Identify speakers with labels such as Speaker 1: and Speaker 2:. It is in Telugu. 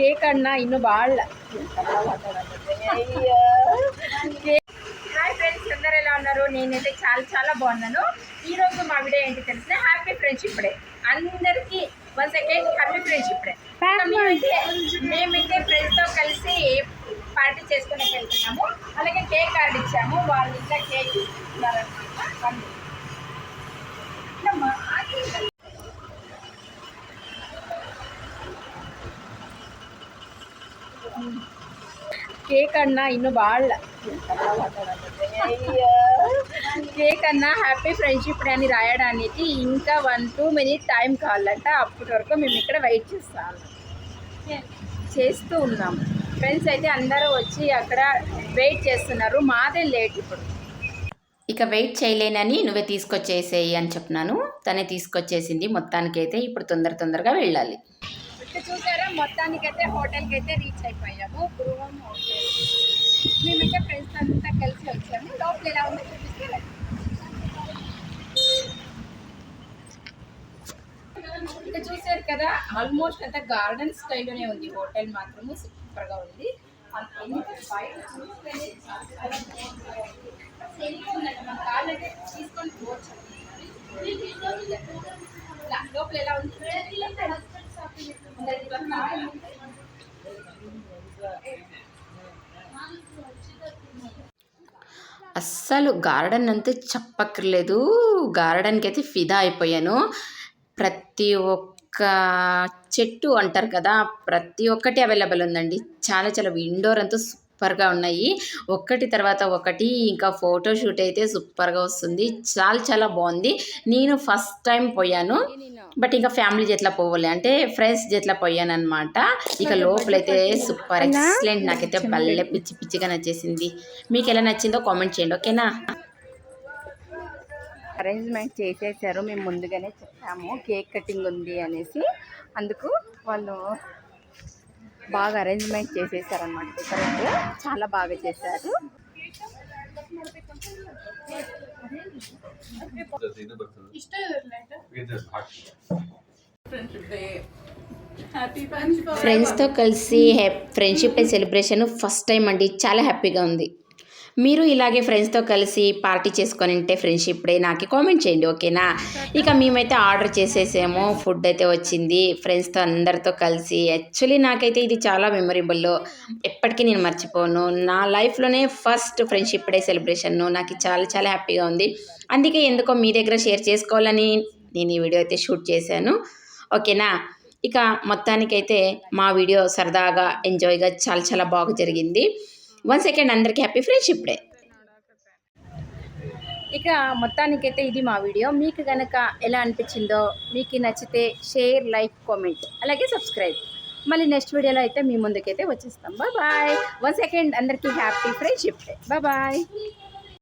Speaker 1: ಕೇಕ್ ಅಣ್ಣ ಇನ್ನು ಭಾಳ హాయ్ ఫ్రెండ్స్ అందరు ఎలా ఉన్నారు నేనైతే చాలా చాలా బాగున్నాను ఈ రోజు మా వీడియో ఏంటి తెలిసిన హ్యాపీ ఫ్రెండ్షిప్ డే అందరికీ one second happy friendship day మేమైతే మేమైతే ఫ్రెండ్స్తో కలిసి పార్టీ చేసుకునే వెళ్తున్నాము అలాగే కేక్ కార్డ్ ఇచ్చాము వాళ్ళు ఇంకా కేక్ ఇస్తున్నారనమాట ಕೇಕ್ ಅಣ್ಣ ಇನ್ನು ಭಾಳ కేక్ అన్న హ్యాపీ ఫ్రెండ్షిప్ డే అని రాయడానికి ఇంకా వన్ టూ మినిట్ టైం కావాలంట అప్పటి వరకు మేము ఇక్కడ వెయిట్ చేస్తాము చేస్తూ ఉన్నాం ఫ్రెండ్స్ అయితే అందరూ వచ్చి అక్కడ వెయిట్ చేస్తున్నారు మాదే లేట్ ఇప్పుడు
Speaker 2: ఇక వెయిట్ చేయలేనని నువ్వే తీసుకొచ్చేసేయి అని చెప్పినాను తనే తీసుకొచ్చేసింది మొత్తానికైతే ఇప్పుడు తొందర తొందరగా వెళ్ళాలి
Speaker 1: ఇక్కడ చూసారా? మొత్తానికైతే హోటల్కి అయితే రీచ్ అయిపోయాము. గృహం హోటల్. మేమైతే ఫ్రెండ్స్ అంతా కలిసి వచ్చాము. లోపల ఎలా ఉందో చూపిస్తే ఇక చూసారు కదా ఆల్మోస్ట్ అంతా గార్డెన్ స్టైల్లోనే ఉంది. హోటల్ మాత్రము సూపర్గా ఉంది. బయట చూస్తేనే చాలా బాగుంది. సెల్ఫ్ ఉందంట మన కాళ్ళు అయితే తీసుకొని పోవచ్చు ఇలా లోపల ఎలా ఉంది
Speaker 2: అస్సలు గార్డెన్ అంతా చెప్పక్కర్లేదు. గార్డెన్కి అయితే ఫిదా అయిపోయాను. ప్రతి ఒక్క చెట్టు అంటారు కదా ప్రతి ఒక్కటి అవైలబుల్ ఉందండి. చాలా చాలా ఇండోర్ అంతా సూపర్గా ఉన్నాయి. ఒక్కటి తర్వాత ఒకటి ఇంకా ఫోటో షూట్ అయితే సూపర్గా వస్తుంది. చాలా చాలా బాగుంది. నేను ఫస్ట్ టైం పోయాను. బట్ ఇంకా ఫ్యామిలీ జట్లా పోవాలి. అంటే ఫ్రెండ్స్ జట్లా పోయాను అనమాట ఇక లోపలైతే సూపర్ ఎక్సలెంట్. నాకైతే భలే పిచ్చి పిచ్చిగా నచ్చేసింది. మీకు ఎలా నచ్చిందో కామెంట్ చేయండి ఓకేనా?
Speaker 1: అరేంజ్మెంట్ చేసేసారు. మేము ముందుగానే చెప్పాము. కేక్ కటింగ్ ఉంది అనేసి. అందుకు వాళ్ళు బాగా అరేంజ్మెంట్ చేసేసారనమాట డెకరేట్ చాలా బాగా చేశారు.
Speaker 2: ఫ్రెండ్స్తో కలిసి friendship day celebration first time అండి. చాలా హ్యాపీగా ఉంది. మీరు ఇలాగే ఫ్రెండ్స్తో కలిసి పార్టీ చేసుకొని ఉంటే ఫ్రెండ్షిప్ డే నాకు కామెంట్ చేయండి ఓకేనా? ఇక మేమైతే ఆర్డర్ చేసేసాము ఫుడ్ అయితే వచ్చింది. ఫ్రెండ్స్తో అందరితో కలిసి యాక్చువల్లీ నాకైతే ఇది చాలా మెమొరబుల్ ఎప్పటికీ నేను మర్చిపోను. నా లైఫ్లోనే ఫస్ట్ ఫ్రెండ్షిప్ డే సెలబ్రేషన్ నాకు చాలా చాలా హ్యాపీగా ఉంది. అందుకే ఎందుకో మీ దగ్గర షేర్ చేసుకోవాలని నేను ఈ వీడియో అయితే షూట్ చేశాను. ఓకేనా? ఇక మొత్తానికైతే మా వీడియో సరదాగా ఎంజాయ్గా చాలా చాలా బాగా జరిగింది. వన్ సెకండ్ అందరికీ హ్యాపీ ఫ్రెండ్షిప్ డే.
Speaker 1: ఇక మొత్తానికైతే ఇది మా వీడియో. మీకు కనుక ఎలా అనిపించిందో మీకు నచ్చితే షేర్ లైక్ కామెంట్ అలాగే సబ్స్క్రైబ్. మళ్ళీ నెక్స్ట్ వీడియోలో అయితే మీ ముందుకైతే వచ్చేస్తాం. Bye bye. వన్ సెకండ్ అందరికీ హ్యాపీ ఫ్రెండ్షిప్ డే. బాయ్.